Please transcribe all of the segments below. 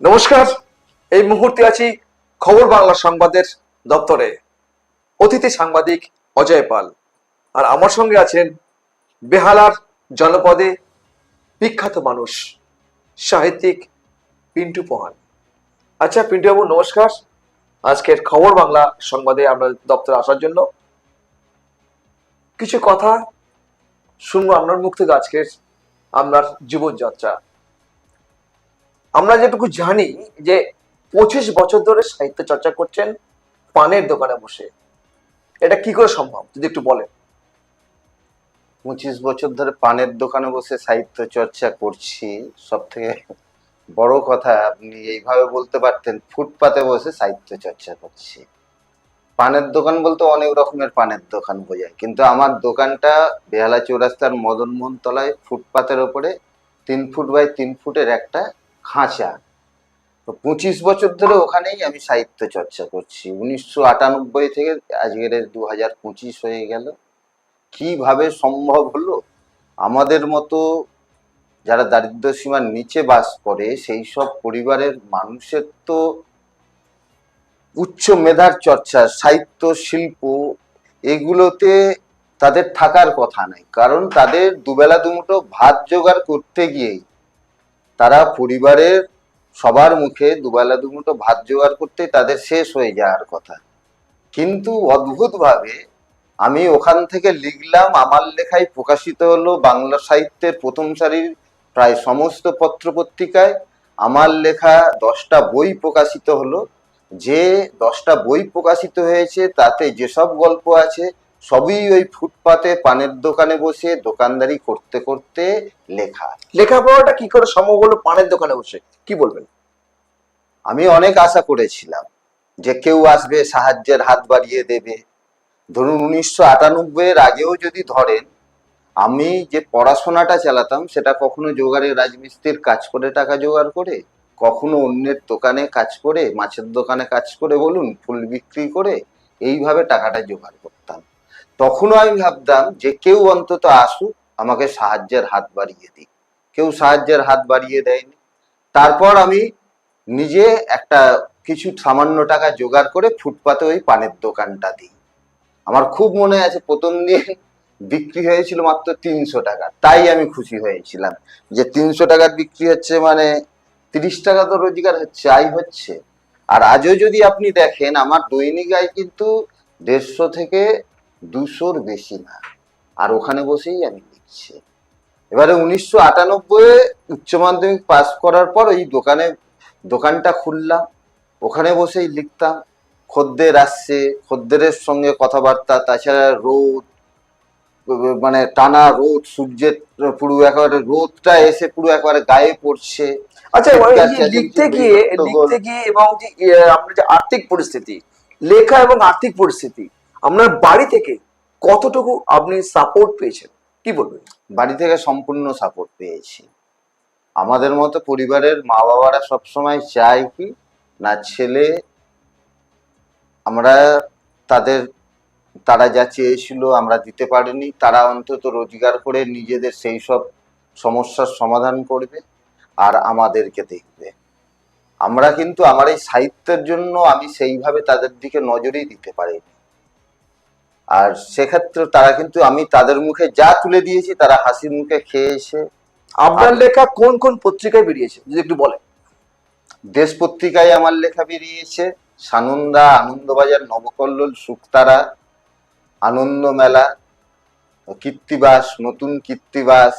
নমস্কার, এই মুহূর্তে আছি খবর বাংলা সংবাদের দপ্তরে। অতিথি সাংবাদিক অজয় পাল। আর আমার সঙ্গে আছেন বেহালার জনপদে বিখ্যাত মানুষ, সাহিত্যিক পিন্টু পোহান। আচ্ছা পিন্টু বাবু নমস্কার। আজকের খবর বাংলা সংবাদে আপনার দপ্তরে আসার জন্য কিছু কথা শুনব আপনার মুখ থেকে আজকের আপনার জীবনযাত্রা। আমরা যেটুকু জানি যে পঁচিশ বছর ধরে সাহিত্য চর্চা করছেন পানের দোকানে বসে। এটা কি করে সম্ভব, যদি একটু বলেন? পঁচিশ বছর ধরে পানের দোকানে বসে সাহিত্য চর্চা করছি সব থেকে বড় কথা, আপনি এইভাবে বলতে পারতেন, ফুটপাতে বসে সাহিত্য চর্চা করছি। পানের দোকান বলতে অনেক রকমের পানের দোকান বোঝায়, কিন্তু আমার দোকানটা বেহালা চৌরাস্তার মদন মোহন তলায় ফুটপাতের ওপরে তিন ফুট বাই তিন ফুটের একটা খাঁচা তো পঁচিশ বছর ধরে ওখানেই আমি সাহিত্য চর্চা করছি। উনিশশো আটানব্বই থেকে আজকের দু হাজার পঁচিশ হয়ে গেল। কীভাবে সম্ভব হলো? আমাদের মতো যারা দারিদ্র সীমার নিচে বাস করে, সেই সব পরিবারের মানুষের তো উচ্চ মেধার চর্চা, সাহিত্য, শিল্প, এগুলোতে তাদের থাকার কথা নাই। কারণ তাদের দুবেলা দুমুঠো ভাত জোগাড় করতে গিয়েই তারা পরিবারের সবার মুখে দুবেলা দুমুঠো ভাত জোগাড় করতে তাদের শেষ হয়ে যাওয়ার কথা। কিন্তু অদ্ভুতভাবে আমি ওখান থেকে লিখলাম, আমার লেখায় প্রকাশিত হলো বাংলা সাহিত্যের প্রথম সারির প্রায় সমস্ত পত্রপত্রিকায়। আমার লেখা দশটা বই প্রকাশিত হলো। যে দশটা বই প্রকাশিত হয়েছে, তাতে যেসব গল্প আছে সবই ওই ফুটপাতে পানের দোকানে বসে দোকানদারি করতে করতে লেখা লেখাপড়াটা কি করে সম্ভব হলো পানের দোকানে বসে? কি বলবেন? আমি অনেক আশা করেছিলাম যে কেউ আসবে সাহায্যের হাত বাড়িয়ে দেবে। ধরুন উনিশশো আটানব্বই এর আগেও যদি ধরেন আমি যে পড়াশোনাটা চালাতাম সেটা কখনো জোগাড়ের রাজমিস্ত্রির কাজ করে টাকা জোগাড় করে কখনো অন্যের দোকানে কাজ করে মাছের দোকানে কাজ করে বলুন ফুল বিক্রি করে এইভাবে টাকাটা জোগাড় করতাম। তখনও আমি ভাবতাম যে কেউ অন্তত আসুক, আমাকে সাহায্যের হাত বাড়িয়ে দিক। কেউ সাহায্যের হাত বাড়িয়ে দেয়নি। তারপর আমি নিজে একটা কিছু সামান্য টাকা জোগাড় করে ফুটপাতে ওই পানের দোকানটা দিই। আমার খুব মনে আছে, প্রথম দিন বিক্রি হয়েছিল মাত্র তিনশো টাকা। তাই আমি খুশি হয়েছিলাম যে তিনশো টাকার বিক্রি হচ্ছে মানে তিরিশ টাকা তো রোজগার হচ্ছে, আয় হচ্ছে। আর আজও যদি আপনি দেখেন, আমার দৈনিক আয় কিন্তু দেড়শো থেকে দুশোর বেশি না। আর ওখানে বসেই আমি লিখছি। এবারে উনিশশো আটানব্বই উচ্চ মাধ্যমিক পাস করার পর ওই দোকানে দোকানটা খুললাম। ওখানে বসেই লিখতাম। খদ্দের আসছে খদ্দেরের সঙ্গে কথাবার্তা তাছাড়া রোদ মানে টানা রোদ সূর্যের পুরো একেবারে রোদটা এসে পুরো একেবারে গায়ে পড়ছে। আচ্ছা লিখতে গিয়ে লিখতে গিয়ে এবং যে যে আর্থিক পরিস্থিতি লেখা এবং আর্থিক পরিস্থিতি আপনার বাড়ি থেকে কতটুকু আপনি সাপোর্ট পেয়েছেন? কি বলবেন? বাড়ি থেকে সম্পূর্ণ সাপোর্ট পেয়েছি। আমাদের মতো পরিবারের মা বাবারা সবসময় চায় কি, না ছেলে, আমরা তাদের, তারা যা চেয়েছিল আমরা দিতে পারিনি, তারা অন্তত রোজগার করে নিজেদের সেই সব সমস্যার সমাধান করবে আর আমাদেরকে দেখবে। আমরা কিন্তু আমার এই সাহিত্যের জন্য আমি সেইভাবে তাদের দিকে নজরই দিতে পারিনি। আর সেক্ষেত্রে তারা কিন্তু আমি তাদের মুখে যা তুলে দিয়েছি তারা হাসির মুখে খেয়েছে আপনার লেখা কোন কোন পত্রিকায় বেরিয়েছে? যদি একটু বলেন। দেশ পত্রিকায় আমার লেখা বেরিয়েছে সানন্দা আনন্দবাজার নবকল্লোল সুক্তারা আনন্দ মেলা কীর্তিবাস নতুন কীর্তিবাস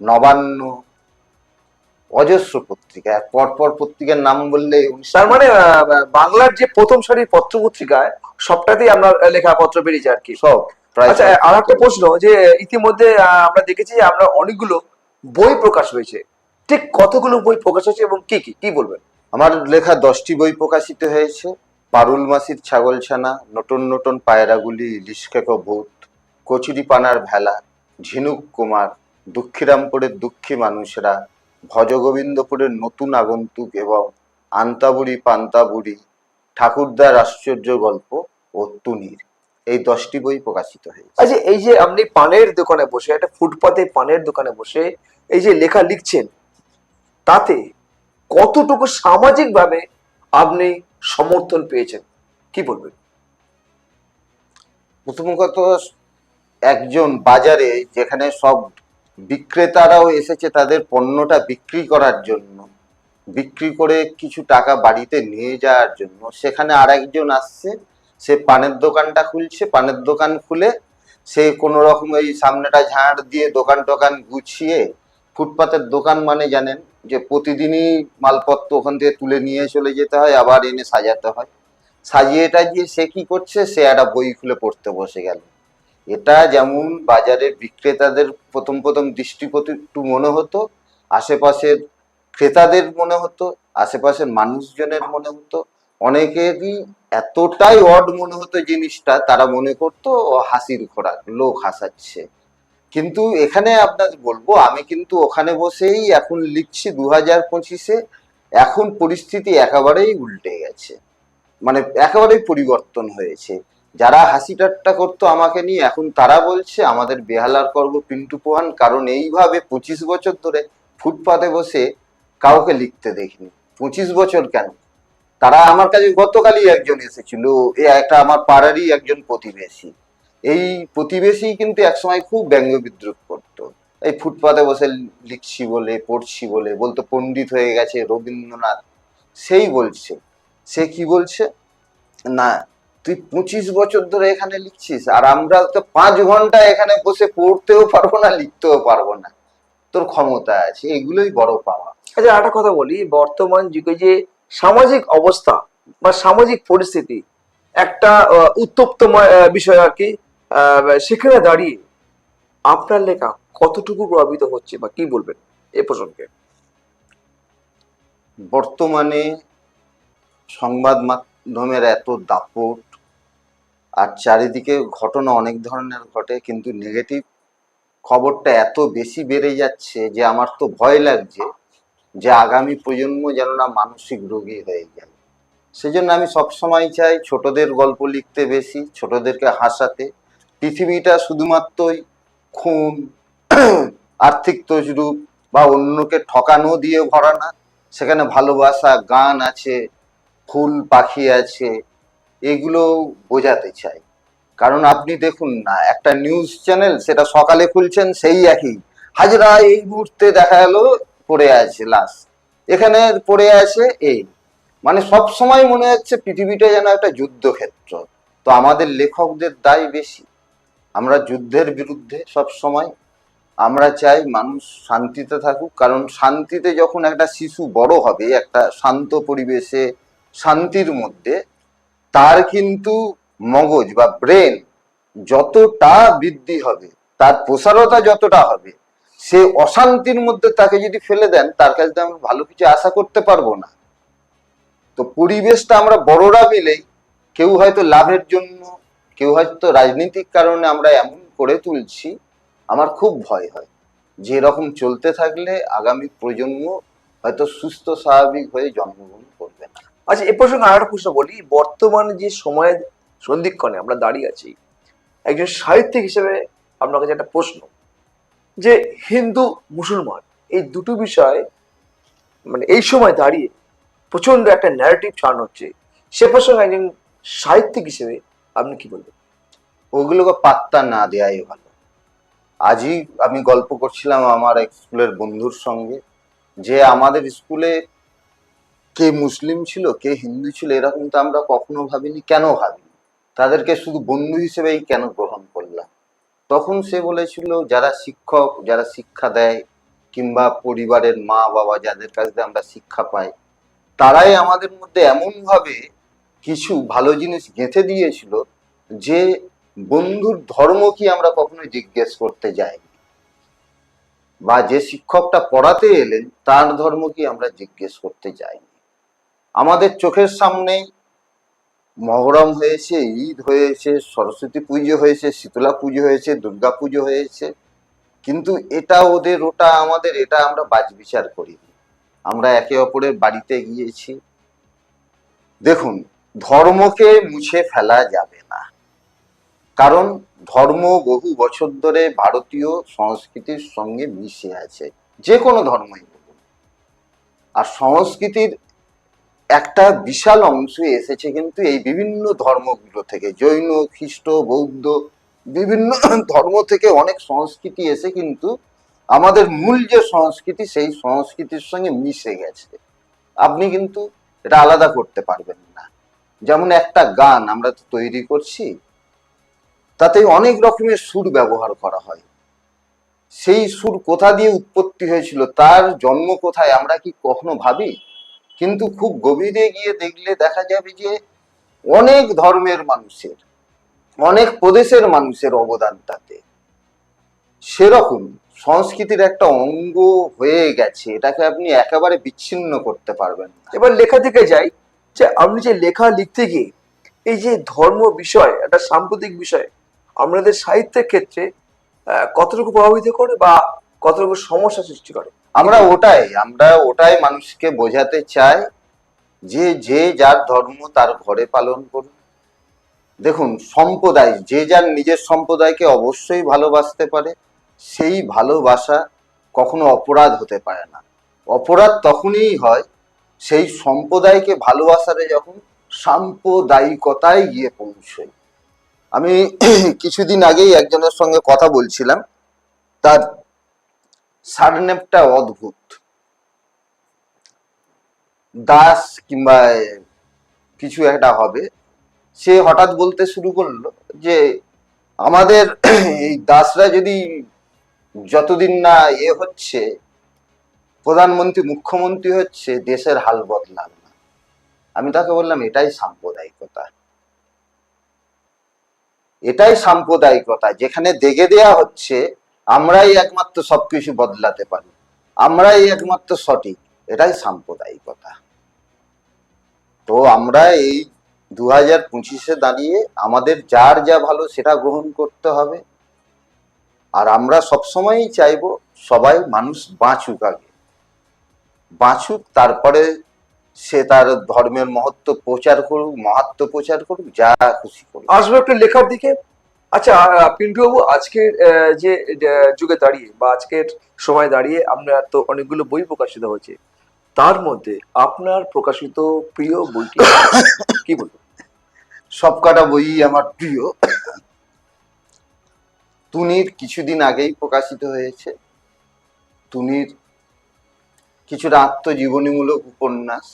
নবান্ন অজস্র পত্রিকা এক পরপর পত্রিকার নাম বললে তার মানে বাংলার যে প্রথম সারির পত্র পত্রিকায় সবটাতেই আপনার লেখাপত্র বেরিয়েছে আর কি। সব আচ্ছা আর একটা প্রশ্ন যে ইতিমধ্যে আমরা দেখেছি যে আপনার অনেকগুলো বই প্রকাশ হয়েছে। ঠিক কতগুলো বই প্রকাশ হয়েছে এবং কি কি? কি বলবেন? আমার লেখা দশটি বই প্রকাশিত হয়েছে। পারুল মাসির ছাগলছানা নতুন নতুন পায়রাগুলি ইলিশ কেকো ভূত কচুরি পানার ভেলা ঝিনুক কুমার দুঃখীরামপুরের দুঃখী মানুষরা ভজগোবিন্দপুরের নতুন আগন্তুক এবং আন্তাবুড়ি পান্তাবুড়ি ঠাকুরদার আশ্চর্য গল্প ও তুনির। এই দশটি বই প্রকাশিত হয়েছে। আচ্ছা এই যে আপনি পানের দোকানে বসে একটা ফুটপাতে পানের দোকানে বসে এই যে লেখা লিখছেন তাতে কতটুকু সামাজিকভাবে আপনি সমর্থন পেয়েছেন? কি বলবেন? প্রথম কথা একজন বাজারে যেখানে সব বিক্রেতারাও এসেছে তাদের পণ্যটা বিক্রি করার জন্য। বিক্রি করে কিছু টাকা বাড়িতে নিয়ে যাওয়ার জন্য। সেখানে আর একজন আসছে, সে পানের দোকানটা খুলছে। পানের দোকান খুলে সে কোনো রকম এই সামনেটা ঝাড় দিয়ে দোকান টোকান গুছিয়ে ফুটপাতের দোকান মানে জানেন যে প্রতিদিনই মালপত্র ওখান থেকে তুলে নিয়ে চলে যেতে হয়, আবার এনে সাজাতে হয়। সাজিয়ে টাজিয়ে সে কি করছে, সে একটা বই খুলে পড়তে বসে গেল। এটা যেমন বাজারের বিক্রেতাদের প্রথম প্রথম দৃষ্টিপতি একটু মনে হতো, আশেপাশের ক্রেতাদের মনে হতো, আশেপাশের মানুষজনের মনে হতো, অনেকেরই এতটাই অড মনে হতো জিনিসটা, তারা মনে করতো হাসির খোরাক লোক হাসাচ্ছে। কিন্তু এখানে আপনার বলব, আমি কিন্তু ওখানে বসেই এখন লিখছি দু হাজার পঁচিশে, এখন পরিস্থিতি একেবারেই উল্টে গেছে। মানে একেবারেই পরিবর্তন হয়েছে। যারা হাসি ঠাট্টা করতো আমাকে নিয়ে, এখন তারা বলছে, আমাদের বেহালার করব পিন্টু পোহান, কারণ এইভাবে পঁচিশ বছর ধরে ফুটপাতে বসে কাউকে লিখতে দেখিনি। পঁচিশ বছর কেন? তারা আমার কাছে, গতকালই একজন এসেছিল, এ একটা আমার পাড়ারই একজন প্রতিবেশী। এই প্রতিবেশী কিন্তু একসময় খুব ব্যঙ্গ বিদ্রুপ করতো। এই ফুটপাতে বসে লিখছি বলে, পড়ছি বলে, বলতো পণ্ডিত হয়ে গেছে রবীন্দ্রনাথ, সেই বলছে। সে কি বলছে? না তুই পঁচিশ বছর ধরে এখানে লিখছিস আর আমরা তো পাঁচ ঘণ্টা এখানে বসে পড়তেও পারব না লিখতেও পারব না। তোর ক্ষমতা আছে এগুলোই বড় পাওয়া। আচ্ছা একটা কথা বলি বর্তমান যুগে যে সামাজিক অবস্থা বা সামাজিক পরিস্থিতি একটা আহ, উত্তপ্তময় বিষয় আর কি সেখানে দাঁড়িয়ে আপনার লেখা কতটুকু প্রভাবিত হচ্ছে বা কি বলবেন এ প্রসঙ্গে? বর্তমানে সংবাদ মাধ্যমের এত দাপট আর চারিদিকে ঘটনা অনেক ধরনের ঘটে, কিন্তু নেগেটিভ খবরটা এত বেশি বেড়ে যাচ্ছে যে আমার তো ভয় লাগছে যে আগামী প্রজন্ম যেন না মানসিক রোগী হয়ে যায়। সেজন্য আমি সবসময় চাই ছোটদের গল্প লিখতে বেশি, ছোটদেরকে হাসাতে। পৃথিবীটা শুধুমাত্রই খুন, আর্থিক তজরূপ বা অন্যকে ঠকানো দিয়ে ভরা না, সেখানে ভালোবাসা, গান আছে, ফুল পাখি আছে এগুলো বোঝাতে চাই। কারণ আপনি দেখুন না, একটা নিউজ চ্যানেল সেটা সকালে খুলছেন সেই একই। হাজরা এই মুহূর্তে দেখা গেল পড়ে আছে লাশ এখানে পড়ে আছে এই মানে সব সময় মনে হচ্ছে পৃথিবীটা যেন একটা যুদ্ধক্ষেত্র। তো আমাদের লেখকদের দায় বেশি। আমরা যুদ্ধের বিরুদ্ধে সব সময় আমরা চাই মানুষ শান্তিতে থাকুক। কারণ শান্তিতে যখন একটা শিশু বড় হবে, একটা শান্ত পরিবেশে, শান্তির মধ্যে তার কিন্তু মগজ বা ব্রেন যতটা বৃদ্ধি হবে, তার প্রসারতা যতটা হবে, সে অশান্তির মধ্যে তাকে যদি ফেলে দেন, তার কাছে আমরা ভালো কিছু আশা করতে পারব না। তো পরিবেশটা আমরা বড়রা মিলেই কেউ হয়তো লাভের জন্য, কেউ হয়তো রাজনৈতিক কারণে আমরা এমন করে তুলছি, আমার খুব ভয় হয়। যে এরকম চলতে থাকলে আগামী প্রজন্ম হয়তো সুস্থ, স্বাভাবিক হয়ে জন্মগ্রহণ আচ্ছা এ প্রসঙ্গে আর একটা প্রশ্ন বলি। বর্তমানে যে সময়ের সন্ধিক্ষণে আমরা দাঁড়িয়ে আছি, একজন সাহিত্যিক হিসেবে আপনার কাছে একটা প্রশ্ন। যে হিন্দু, মুসলমান, এই দুটো বিষয় মানে এই সময় দাঁড়িয়ে প্রচণ্ড একটা ন্যারেটিভ ছাড়ানো হচ্ছে। সে প্রসঙ্গে একজন সাহিত্যিক হিসেবে আপনি কি বলবেন? ওগুলোকে পাত্তা না দেওয়াই ভালো। আজই আমি গল্প করছিলাম আমার এক স্কুলের বন্ধুর সঙ্গে। যে আমাদের স্কুলে কে মুসলিম ছিল, কে হিন্দু ছিল, এরকম তো আমরা কখনো ভাবিনি, কেন ভাবিনি? তাদেরকে শুধু বন্ধু হিসেবেই কেন গ্রহণ করলাম? তখন সে বলেছিল, যারা শিক্ষক, যারা শিক্ষা দেয়, কিংবা পরিবারের মা বাবা যাদের কাছ থেকে আমরা শিক্ষা পাই, তারাই আমাদের মধ্যে এমনভাবে কিছু ভালো জিনিস গেঁথে দিয়েছিল যে বন্ধুর ধর্ম কি আমরা কখনো জিজ্ঞেস করতে যাইনি। বা যে শিক্ষকটা পড়াতে এলেন, তার ধর্ম কি আমরা জিজ্ঞেস করতে যাইনি। আমাদের চোখের সামনেই মহরম হয়েছে, ঈদ হয়েছে, সরস্বতী পুজো হয়েছে, শীতলা পুজো হয়েছে, দুর্গা পুজো হয়েছে। কিন্তু এটা ওদের, ওটা আমাদের, এটা আমরা বাজ বিচার করিনি। আমরা একে অপরের বাড়িতে গিয়েছি। দেখুন, ধর্মকে মুছে ফেলা যাবে না। কারণ ধর্ম বহু বছর ধরে ভারতীয় সংস্কৃতির সঙ্গে মিশে আছে। যে কোনো ধর্মই বলুন। আর সংস্কৃতির একটা বিশাল অংশ এসেছে কিন্তু এই বিভিন্ন ধর্মগুলো থেকে, জৈন, খ্রিস্ট, বৌদ্ধ, বিভিন্ন ধর্ম থেকে অনেক সংস্কৃতি এসে কিন্তু আমাদের মূল যে সংস্কৃতি, সেই সংস্কৃতির সঙ্গে মিশে গেছে। আপনি কিন্তু এটা আলাদা করতে পারবেন না। যেমন একটা গান আমরা তো তৈরি করছি, তাতে অনেক রকমের সুর ব্যবহার করা হয়। সেই সুর কোথা দিয়ে উৎপত্তি হয়েছিল, তার জন্ম কোথায়, আমরা কি কখনো ভাবি? কিন্তু খুব গভীরে গিয়ে দেখলে দেখা যাবে যে অনেক ধর্মের মানুষের, অনেক প্রদেশের মানুষের অবদান তাতে। সেরকম সংস্কৃতির একটা অঙ্গ হয়ে গেছে, এটাকে আপনি একেবারে বিচ্ছিন্ন করতে পারবেন এবার লেখা থেকে যাই, যে আপনি যে লেখা লিখতে গিয়ে এই যে ধর্ম বিষয়, একটা সাম্প্রতিক বিষয়, আমাদের সাহিত্যের ক্ষেত্রে কতটুকু প্রভাবিত করে বা কতটুকু সমস্যা সৃষ্টি করে। আমরা ওটাই আমরা ওটাই মানুষকে বোঝাতে চাই যে যে যার ধর্ম তার ঘরে পালন করুন। দেখুন, সম্প্রদায়, যে যার নিজের সম্প্রদায়কে অবশ্যই ভালোবাসতে পারে, সেই ভালোবাসা কখনো অপরাধ হতে পারে না। অপরাধ তখনই হয় সেই সম্প্রদায়কে ভালোবাসারে যখন সাম্প্রদায়িকতায় গিয়ে পৌঁছয়। আমি কিছুদিন আগেই একজনের সঙ্গে কথা বলছিলাম। তার সারনেমটা অদ্ভুত। দাস কিংবা কিছু একটা হবে। সে হঠাৎ বলতে শুরু করল যে, আমাদের এই দাসরা যদি যতদিন না এ হচ্ছে, প্রধানমন্ত্রী, মুখ্যমন্ত্রী হচ্ছে, দেশের হাল বদলাবে না। আমি তাকে বললাম, এটাই সাম্প্রদায়িকতা। এটাই সাম্প্রদায়িকতা। যেখানে দেখে দেয়া হচ্ছে আমরাই একমাত্র সবকিছু বদলাতে পারি। আমরাই একমাত্র সঠিক। এটাই সাম্প্রদায়িকতা। তো আমরা এই দু হাজার পঁচিশে দাঁড়িয়ে আমাদের যার যা ভালো সেটা গ্রহণ করতে হবে। আর আমরা সবসময়ই চাইব সবাই মানুষ বাঁচুক আগে। বাঁচুক, তারপরে সে তার ধর্মের মহত্ব প্রচার করুক, মহাত্ম প্রচার করুক, যা খুশি করুক। আসব একটু লেখার দিকে। আচ্ছা পিন্টু বাবু আজকের যে যুগে দাঁড়িয়ে বা আজকের সময় দাঁড়িয়ে আপনার তো অনেকগুলো বই প্রকাশিত হয়েছে, তার মধ্যে আপনার প্রকাশিত প্রিয় বইটি কি বলব সবকটা বই আমার প্রিয়। তুনির কিছুদিন আগেই প্রকাশিত হয়েছে। তুনির কিছুটা আত্মজীবনীমূলক উপন্যাস,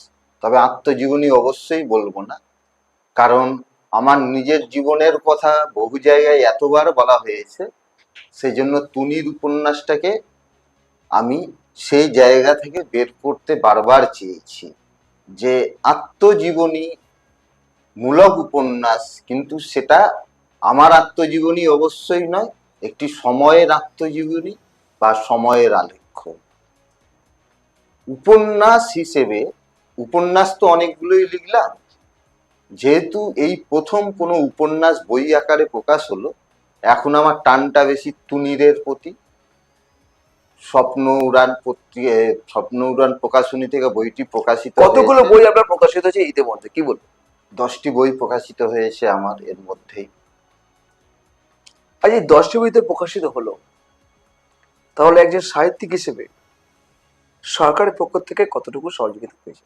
তবে আত্মজীবনী অবশ্যই বলব না, কারণ আমার নিজের জীবনের কথা বহু জায়গায় এতবার বলা হয়েছে সেই জন্য তুনির উপন্যাসটাকে আমি সেই জায়গা থেকে বের করতে বারবার চেয়েছি যে আত্মজীবনী মূলক উপন্যাস, কিন্তু সেটা আমার আত্মজীবনী অবশ্যই নয়, একটি সময়ের আত্মজীবনী বা সময়ের আলেখ্য। উপন্যাস হিসেবে, উপন্যাস তো অনেকগুলোই লিখলাম যেহেতু এই প্রথম কোনো উপন্যাস বই আকারে প্রকাশ হলো এখন আমার টানটা বেশি তুনিরের প্রতি। স্বপ্ন উড়ান স্বপ্ন উড়ান প্রকাশনী থেকে বইটি প্রকাশিত কতগুলো বই আপনার প্রকাশিত হয়েছে ইতিমধ্যে? কি বলব দশটি বই প্রকাশিত হয়েছে আমার এর মধ্যেই। আজ এই দশটি বইতে প্রকাশিত হলো তাহলে একজন সাহিত্যিক হিসেবে সরকারের পক্ষ থেকে কতটুকু সহযোগিতা পেয়েছে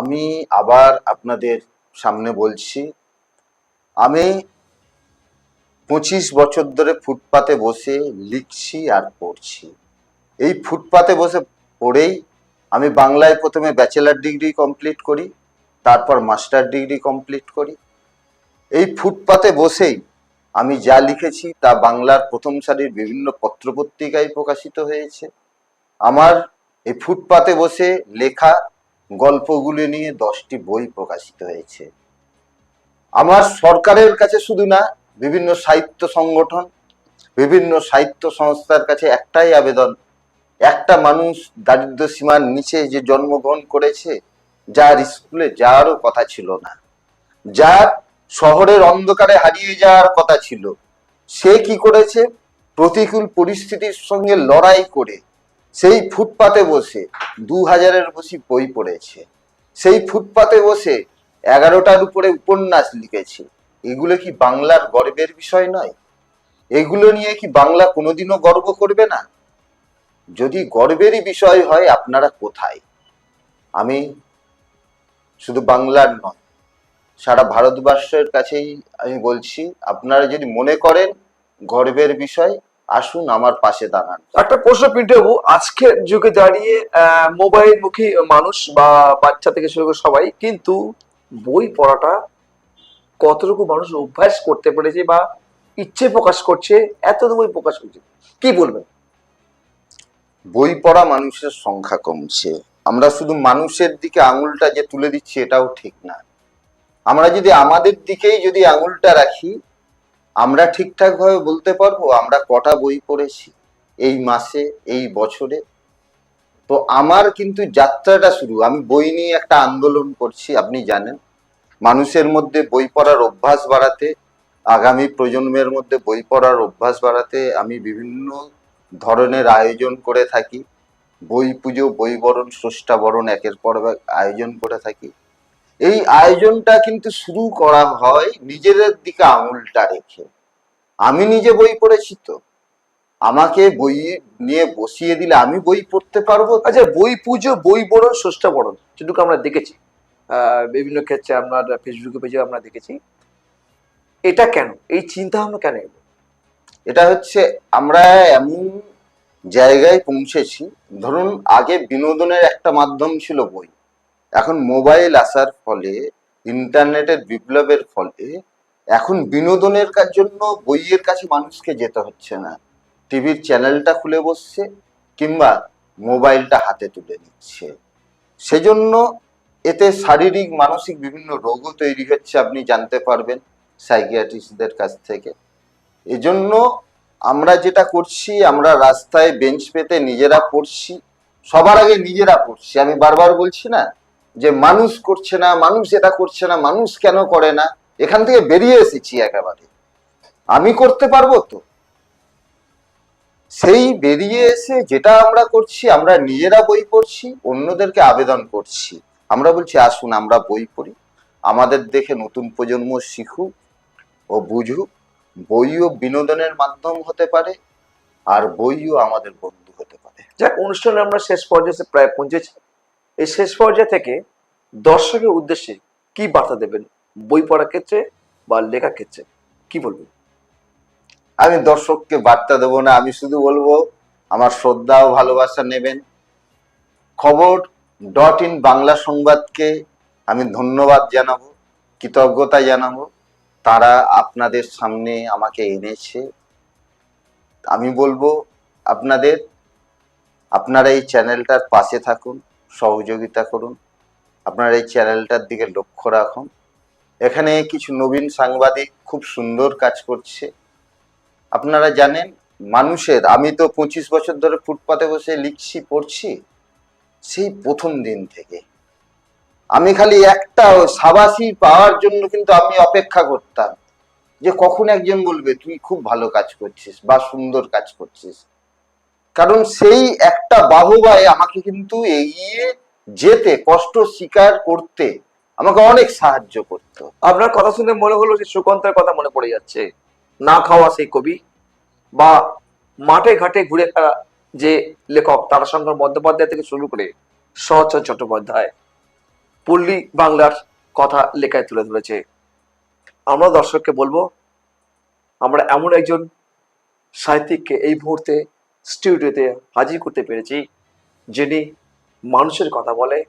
আমি আবার আপনাদের সামনে বলছি, আমি পঁচিশ বছর ধরে ফুটপাতে বসে লিখছি আর পড়ছি। এই ফুটপাতে বসে পড়েই আমি বাংলায় প্রথমে ব্যাচেলার ডিগ্রি কমপ্লিট করি, তারপর মাস্টার ডিগ্রি কমপ্লিট করি। এই ফুটপাতে বসেই আমি যা লিখেছি তা বাংলার প্রথম সারির বিভিন্ন পত্রপত্রিকায় প্রকাশিত হয়েছে। আমার এই ফুটপাতে বসে লেখা গল্পগুলি নিয়ে দশটি বই প্রকাশিত হয়েছে। আমার সরকারের কাছে শুধু না, বিভিন্ন সাহিত্য সংগঠন, বিভিন্ন সাহিত্য সংস্থার কাছে একটাই আবেদন, একটা মানুষ দারিদ্র সীমার নিচে যে জন্মগ্রহণ করেছে, যার স্কুলে যাওয়ারও কথা ছিল না। যার শহরের অন্ধকারে হারিয়ে যাওয়ার কথা ছিল। সে কি করেছে? প্রতিকূল পরিস্থিতির সঙ্গে লড়াই করে সেই ফুটপাতে বসে দু হাজারের বেশি বই পড়েছে। সেই ফুটপাতে বসে এগারোটার উপরে উপন্যাস লিখেছে। এগুলো কি বাংলার গর্বের বিষয় নয়? এগুলো নিয়ে কি বাংলা কোনোদিনও গর্ব করবে না? যদি গর্বেরই বিষয় হয়, আপনারা কোথায়? আমি শুধু বাংলার নয়, সারা ভারতবর্ষের কাছেই আমি বলছি, আপনারা যদি মনে করেন গর্বের বিষয় আসুন আমার পাশে দাঁড়ান। একটা প্রশ্ন পিন্টু আজকের যুগে দাঁড়িয়ে মোবাইল মুখী মানুষ বা বাচ্চা থেকে শুরু করে সবাই কিন্তু বই পড়াটা কতটুকু মানুষ অভ্যাস করতে পেরেছে বা ইচ্ছে প্রকাশ করছে এতটুকু বই প্রকাশ করছে? কি বলবেন? বই পড়া মানুষের সংখ্যা কমছে। আমরা শুধু মানুষের দিকে আঙুলটা যে তুলে দিচ্ছি এটাও ঠিক না। আমরা যদি আমাদের দিকেই যদি আঙুলটা রাখি আমরা ঠিকঠাক ভাবে বলতে পারব, আমরা কটা বই পড়েছি এই মাসে, এই বছরে। তো আমার কিন্তু যাত্রাটা শুরু। আমি বই নিয়ে একটা আন্দোলন করছি, আপনি জানেন। মানুষের মধ্যে বই পড়ার অভ্যাস বাড়াতে, আগামী প্রজন্মের মধ্যে বই পড়ার অভ্যাস বাড়াতে আমি বিভিন্ন ধরনের আয়োজন করে থাকি। বই পুজো, বই বরণ, স্রষ্টা বরণ একের পর এক আয়োজন করে থাকি। এই আয়োজনটা কিন্তু শুরু করা হয় নিজেদের দিকে আঙুলটা রেখে। আমি নিজে বই পড়েছি তো। আমাকে বই নিয়ে বসিয়ে দিলে আমি বই পড়তে পারব? আচ্ছা বই পুজো বই বরণ ষষ্ঠা বরণ যেটুকু আমরা দেখেছি। বিভিন্ন ক্ষেত্রে আপনার ফেসবুকে পেজে আমরা দেখেছি। এটা কেন? এই চিন্তা ভাবনা কেন? এটা হচ্ছে আমরা এমন জায়গায় পৌঁছেছি। ধরুন আগে বিনোদনের একটা মাধ্যম ছিল বই। এখন মোবাইল আসার ফলে, ইন্টারনেটের বিপ্লবের ফলে, এখন বিনোদনের জন্য বইয়ের কাছে মানুষকে যেতে হচ্ছে না। টিভির চ্যানেলটা খুলে বসছে কিংবা মোবাইলটা হাতে তুলে নিচ্ছে। সেজন্য এতে শারীরিক, মানসিক বিভিন্ন রোগও তৈরি হচ্ছে, আপনি জানতে পারবেন সাইকিয়াট্রিস্টদের কাছ থেকে। এজন্য আমরা যেটা করছি, আমরা রাস্তায় বেঞ্চ পেতে নিজেরা পড়ছি। সবার আগে নিজেরা পড়ছি। আমি বারবার বলছি না যে মানুষ করছে না, মানুষ এটা করছে না, মানুষ কেন করে না? এখান থেকে বেরিয়ে এসেছি একেবারে। আমি করতে পারব তো? সেই বেরিয়ে এসে যেটা আমরা করছি, আমরা নিজেরা বই পড়ছি, অন্যদেরকে আবেদন করছি। আমরা বলছি, আসুন, আমরা বই পড়ি। আমাদের দেখে নতুন প্রজন্ম শিখুক ও বুঝুক, বইও বিনোদনের মাধ্যম হতে পারে আর বইও আমাদের বন্ধু হতে পারে। যাক অনুষ্ঠানে আমরা শেষ পর্যায়ে প্রায় পৌঁছেছি। এই শেষ পর্যায় থেকে দর্শকের উদ্দেশ্যে কি বার্তা দেবেন? বই পড়ার ক্ষেত্রে বা লেখার ক্ষেত্রে? কি বলবেন? আমি দর্শককে বার্তা দেবো না, আমি শুধু বলব, আমার শ্রদ্ধা ও ভালোবাসা নেবেন। খবর ডট ইন বাংলা সংবাদকে আমি ধন্যবাদ জানাব, কৃতজ্ঞতা জানাব। তারা আপনাদের সামনে আমাকে এনেছে। আমি বলব, আপনাদের, আপনারা এই চ্যানেলটার পাশে থাকুন, সহযোগিতা করুন। আপনারা এই চ্যানেলটার দিকে লক্ষ্য রাখুন। এখানে কিছু নবীন সাংবাদিক খুব সুন্দর কাজ করছে। আপনারা জানেন, মানুষের, আমি তো পঁচিশ বছর ধরে ফুটপাতে বসে লিখছি, পড়ছি, সেই প্রথম দিন থেকে। আমি খালি একটা সাবাসি পাওয়ার জন্য কিন্তু আমি অপেক্ষা করতাম যে কখন একজন বলবে তুই খুব ভালো কাজ করছিস বা সুন্দর কাজ করছিস। কারণ সেই একটা বাহুবায় আমাকে কিন্তু এগিয়ে যেতে, কষ্ট স্বীকার করতে আমাকে অনেক সাহায্য করতো। আপনার কথা শুনে মনে হলো যে সুকান্তের কথা মনে পড়ে যাচ্ছে। না খাওয়া সেই কবি বা মাঠে ঘাটে ঘুরে ফেরা যে লেখক, তারাশঙ্কর বন্দ্যোপাধ্যায় থেকে শুরু করে শরৎচন্দ্র চট্টোপাধ্যায় পল্লী বাংলার কথা লেখায় তুলে ধরেছে। আমরা দর্শককে বলব, আমরা এমন একজন সাহিত্যিককে এই মুহূর্তে স্টুডিওতে হাজির করতে পেরেছি যিনি মানুষের কথা বলে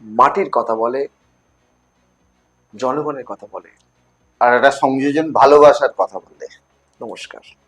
মাটির কথা বলে জনগণের কথা বলে। আর একটা সংযোজন ভালোবাসার কথা বলে। নমস্কার।